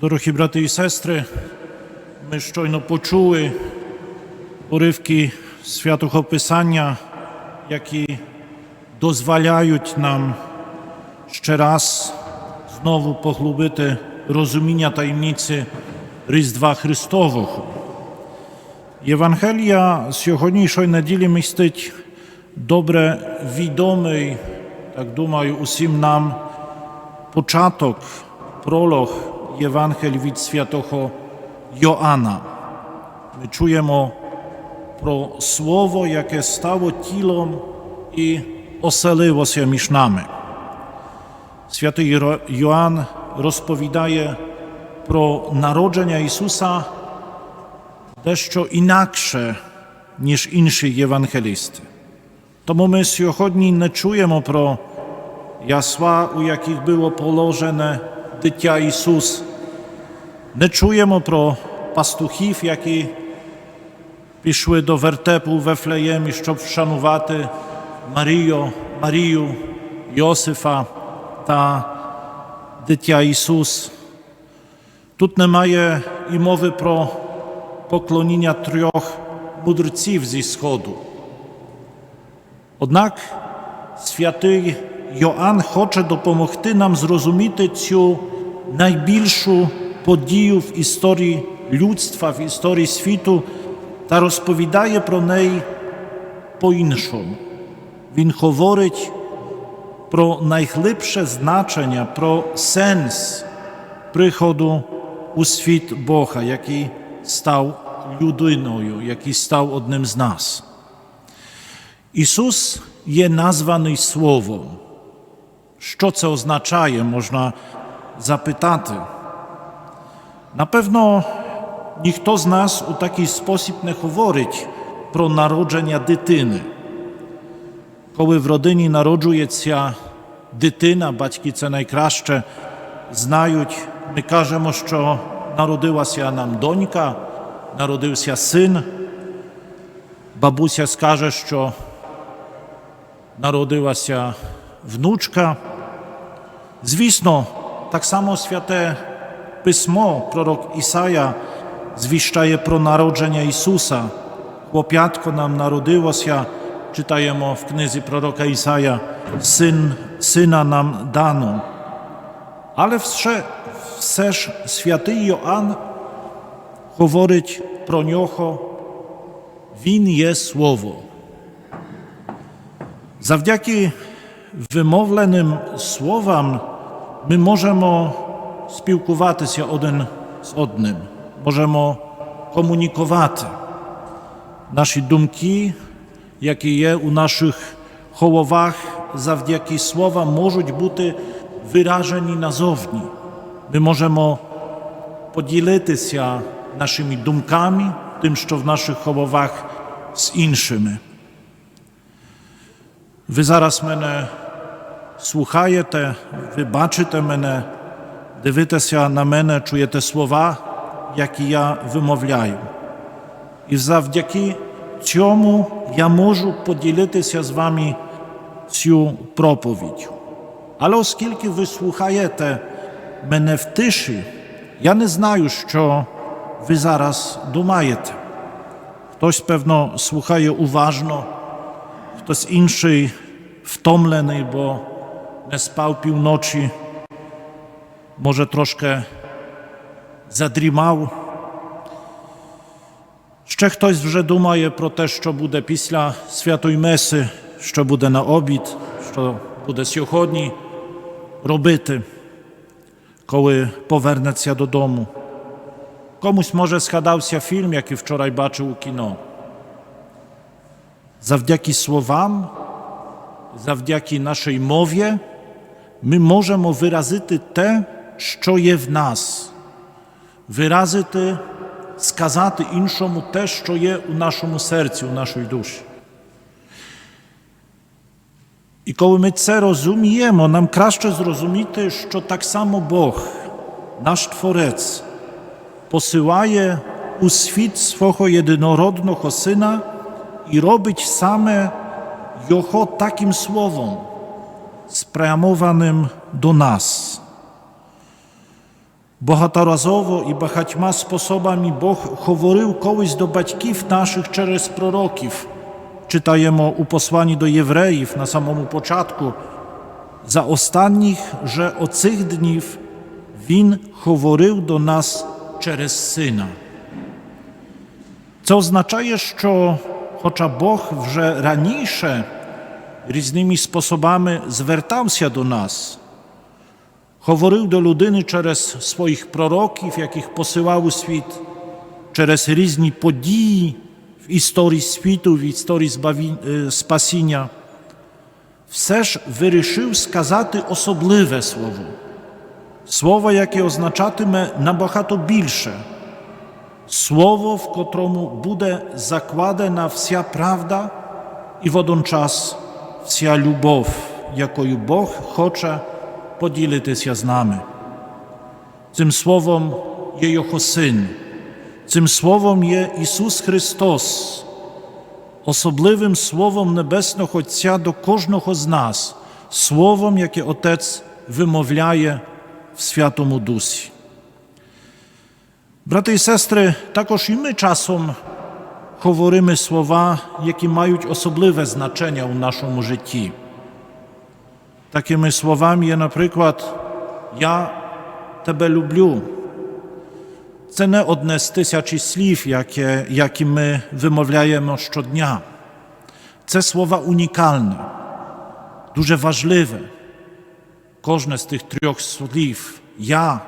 Дорогі брати і сестри, ми щойно почули уривки святого Писання, які дозволяють нам ще раз знову поглубити розуміння таємниці Різдва Христового. Євангелія сьогоднішньої неділі містить добре відомий, так думаю, усім нам початок, пролог Євангелії від святого Йоанна. Ми чуємо про слово, яке стало тілом і оселилося між нами. Святий Ро- Йоанн розповідає про народження Ісуса дещо інакше, ніж інші євангелісти. Тому ми сьогодні не чуємо про ясла, у яких було положене дитя Ісус. Не чуємо про пастухів, які пішли до вертепу в Вефлеємі, щоб вшанувати Марію, Марію, Йосифа та дитя Ісус. Тут немає і мови про поклоніння трьох мудрців зі Сходу. Однак святий Йоанн хоче допомогти нам зрозуміти цю найбільшу подію в історії людства, в історії світу та розповідає про неї по-іншому. Він говорить про найглибше значення, про сенс приходу у світ Бога, який став людиною, який став одним з нас. Ісус є названий Словом. Що це означає, можна запитати. На pewno ніхто з нас у такий спосіб не говорить про народження дитини. Коли в родині народжується дитина, батьки це найкраще знають, ми кажемо, що народилася нам донька, народився син. Бабуся скаже, що народилася внучка. Звісно, так само святе письмо, пророк Ісая звіщає про народження Ісуса. Хлоп'ятко нам народилося, читаємо в книзі пророка Ісая, син, сина нам дано. Але все, все ж святий Йоанн говорить про нього, Він є Слово. Завдяки вимовленим словам ми можемо спілкуватися один з одним, можемо комунікувати. Наші думки, які є у наших головах, завдяки словам можуть бути виражені назовні. Ми можемо поділитися нашими думками, тим, що в наших головах з іншими. Ви зараз мене слухаєте, ви бачите мене, дивитеся на мене, чуєте слова, які я вимовляю. І завдяки цьому я можу поділитися з вами цю проповідь. Але оскільки ви слухаєте мене в тиші, я не знаю, що ви зараз думаєте. Хтось, певно, слухає уважно, хтось інший втомлений, бо не спав півночі, може трошки задрімав. Ще хтось вже думає про те, що буде після святої Меси, що буде на обід, що буде сьогодні робити, коли повернеться додому. Комусь може згадався фільм, який вчора бачив у кіно. Завдяки словам, завдяки нашій мові, ми можемо виразити те, що є в нас, виразити, сказати іншому те, що є у нашому серці, у нашій душі. І коли ми це розуміємо, нам краще зрозуміти, що так само Бог, наш Творець, посилає у світ свого єдинородного Сина і робить саме Його таким словом, спрямованим до нас. Багаторазово і багатьма способами Бог говорив колись до батьків наших через пророків. Читаємо у посланні до євреїв на самому початку. За останніх же оцих днів Він говорив до нас через Сина. Це означає, що хоча Бог вже раніше різними способами звертався до нас, говорив до людини через своїх пророків, яких посилав у світ, через різні події в історії світу, в історії е, спасіння, все ж вирішив сказати особливе слово. Слово, яке означатиме набагато більше. Слово, в котрому буде закладена вся правда і водночас вся любов, якою Бог хоче поділитися з нами. Цим словом є Його Син, цим словом є Ісус Христос, особливим словом Небесного Отця до кожного з нас, словом, яке Отець вимовляє в Святому Дусі. Брати і сестри, також і ми часом говоримо слова, які мають особливе значення у нашому житті. Такими словами є, наприклад, Я тебе люблю. Це не одне з тисячі слів, яке, які ми вимовляємо щодня. Це слова унікальне, дуже важливе. Кожне з тих трьох слів я,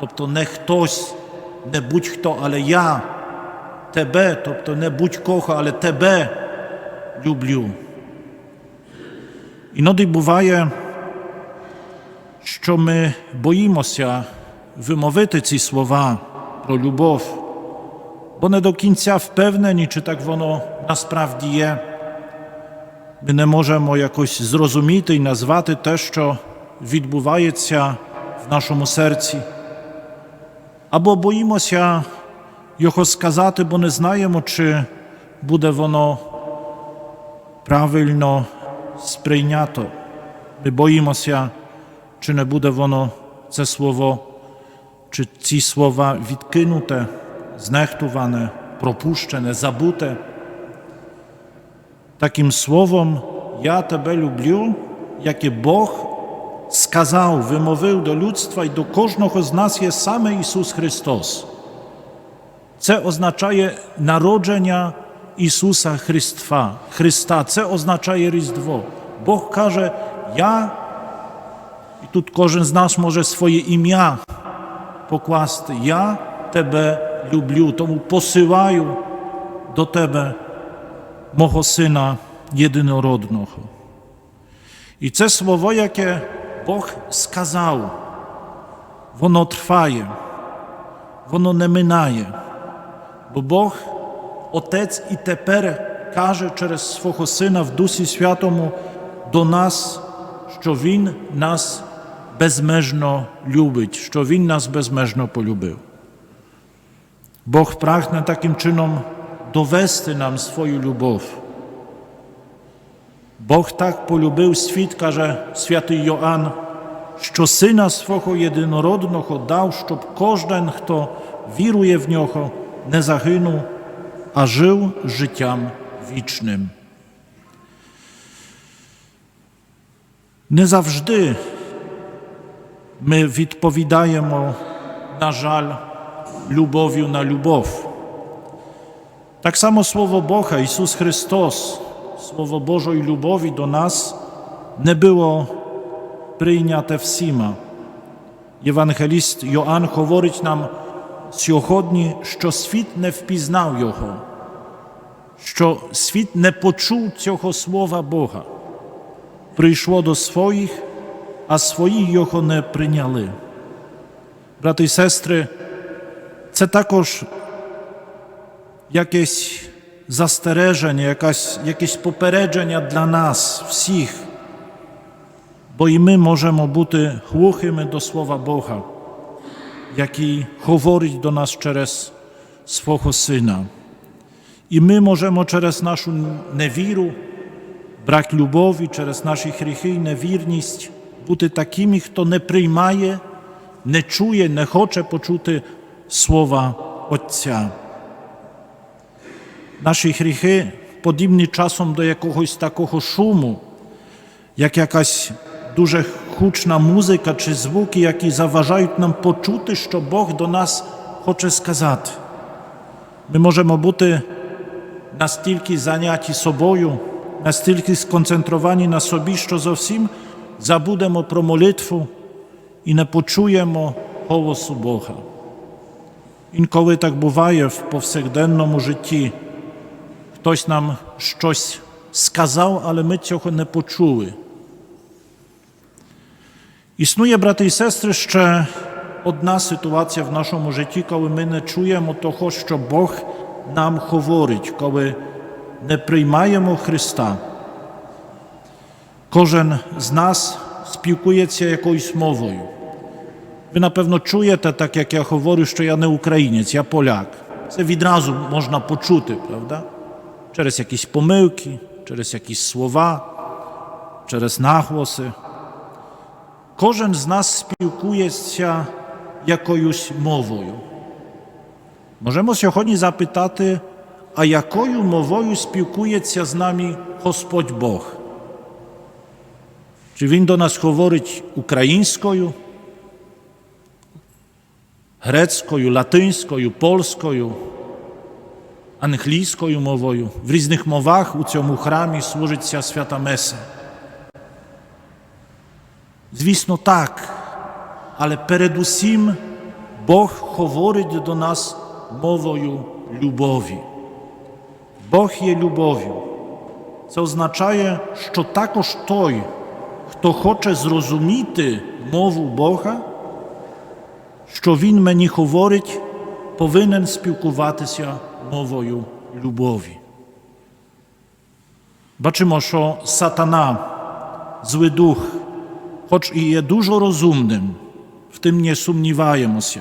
тобто не хтось, не будь-хто, але я тебе, тобто не будь-кого, але тебе люблю. Іноді буває, що ми боїмося вимовити ці слова про любов, бо не до кінця впевнені, чи так воно насправді є. Ми не можемо якось зрозуміти і назвати те, що відбувається в нашому серці. Або боїмося його сказати, бо не знаємо, чи буде воно правильно сприйнято. Ми боїмося, чи не буде воно це слово, чи ці слова відкинуте, знехтуване, пропущене, забуте. Таким словом, я тебе люблю, яке Бог сказав, вимовив до людства і до кожного з нас є саме Ісус Христос. Це означає народження Ісуса Христа. Христа. Це означає Різдво. Бог каже, я, і тут кожен з нас може своє ім'я покласти. Я тебе люблю, тому посилаю до тебе мого Сина єдинородного. І це слово, яке Бог сказав, воно триває, воно не минає. Бо Бог, Отець і тепер каже через свого Сина в Дусі Святому до нас, що Він нас безмежно любить, що Він нас безмежно полюбив. Бог прагне таким чином довести нам свою любов. Бог так полюбив світ, каже святий Йоанн, що Сина свого єдинородного дав, щоб кожен, хто вірує в нього, не загинув, а жив життям вічним. Не завжди ми відповідаємо, на жаль, любов'ю на любов. Так само Слово Бога, Ісус Христос, Слово Божої любові до нас не було прийняте всіма. Євангеліст Йоанн говорить нам сьогодні, що світ не впізнав Його, що світ не почув цього Слова Бога. Прийшло до своїх, а свої Його не прийняли. Брати і сестри, це також якесь застереження, якась, якесь попередження для нас всіх, бо і ми можемо бути глухими до Слова Бога, який говорить до нас через свого Сина. І ми можемо через нашу невіру, брак любові, через наші гріхи і невірність бути такими, хто не приймає не чує, не хоче почути Слова Отця. Наші гріхи подібні часом до якогось такого шуму, як якась дуже гучна музика чи звуки, які заважають нам почути, що Бог до нас хоче сказати. Ми можемо бути настільки зайняті собою, настільки сконцентровані на собі, що зовсім забудемо про молитву і не почуємо голосу Бога. Інколи так буває в повсякденному житті. Хтось нам щось сказав, але ми цього не почули. Існує, брати і сестри, ще одна ситуація в нашому житті, коли ми не чуємо того, що Бог нам говорить, коли не приймаємо Христа. Кожен з нас спілкується якоюсь мовою. Ви, напевно, чуєте, так як я говорю, що я не українець, я поляк. Це відразу можна почути, правда? Через якісь помилки, через якісь слова, через наголоси. Кожен з нас спілкується якоюсь мовою. Можемо сьогодні запитати, а якою мовою спілкується з нами Господь Бог? Чи Він до нас говорить українською, грецькою, латинською, польською, англійською мовою? В різних мовах у цьому храмі служиться свята Меса. Звісно, так, але передусім Бог говорить до нас мовою любові. Бог є любов'ю. Це означає, що також той, хто хоче зрозуміти мову Бога, що Він мені говорить, повинен спілкуватися мовою любові. Бачимо, що сатана, злий дух, хоч і є дуже розумним, в тим не сумніваємося,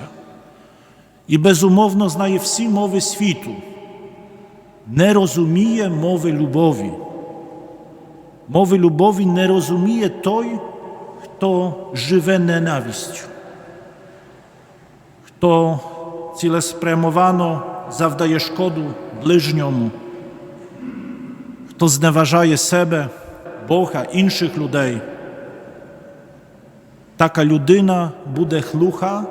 і безумовно знає всі мови світу, не розуміє мови любові. Мови любові не розуміє той, хто живе ненавистю, хто цілеспрямовано завдає шкоду ближньому, хто зневажає себе, Бога, інших людей. Така людина буде глуха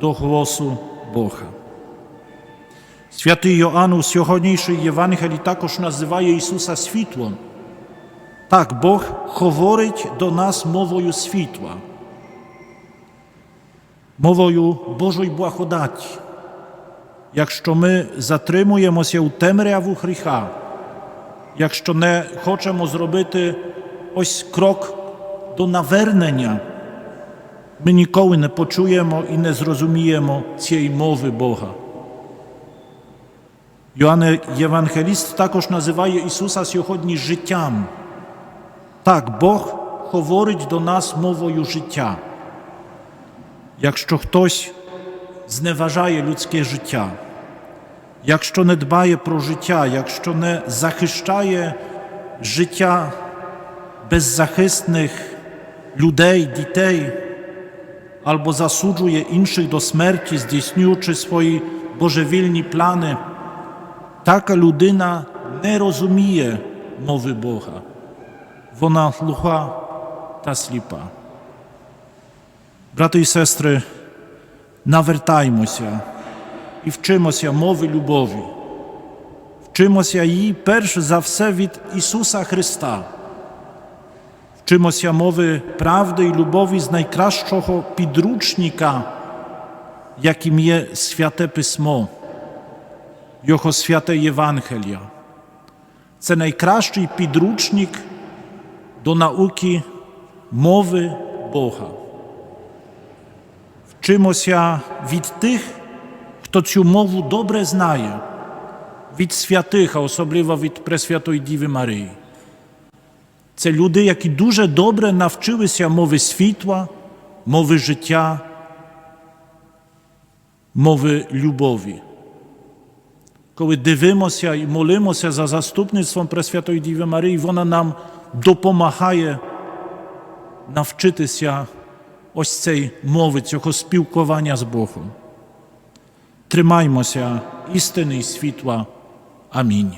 до голосу Бога. Святий Йоанн у сьогоднішній Євангелії також називає Ісуса світлом. Так, Бог говорить до нас мовою світла, мовою Божої благодаті. Якщо ми затримуємося у темряву гріха, якщо не хочемо зробити ось крок до навернення, ми ніколи не почуємо і не зрозуміємо цієї мови Бога. Йоанн Євангеліст також називає Ісуса сьогодні життям. Так, Бог говорить до нас мовою життя. Якщо хтось зневажає людське життя, якщо не дбає про життя, якщо не захищає життя беззахисних людей, дітей, albo zasłużuje innych do śmierci, zdійснюючи свої божевільні плани, така людина не розуміє мови Бога. Вона глуха та сліпа. Брати і сестри, навертаймося і вчимося мови любові. Вчимося її перш за все від Ісуса Христа. Вчимося мови правди і любові з найкращого підручника, яким є Святе Письмо, Його святе Євангелія. Це найкращий підручник до науки мови Бога. Вчимося від тих, хто цю мову добре знає, від святих, а особливо від Пресвятої Діви Марії. Це люди, які дуже добре навчилися мови світла, мови життя, мови любові. Коли дивимося і молимося за заступництвом Пресвятої Діви Марії, вона нам допомагає навчитися ось цієї мови, цього спілкування з Богом. Тримаймося істини і світла. Амінь.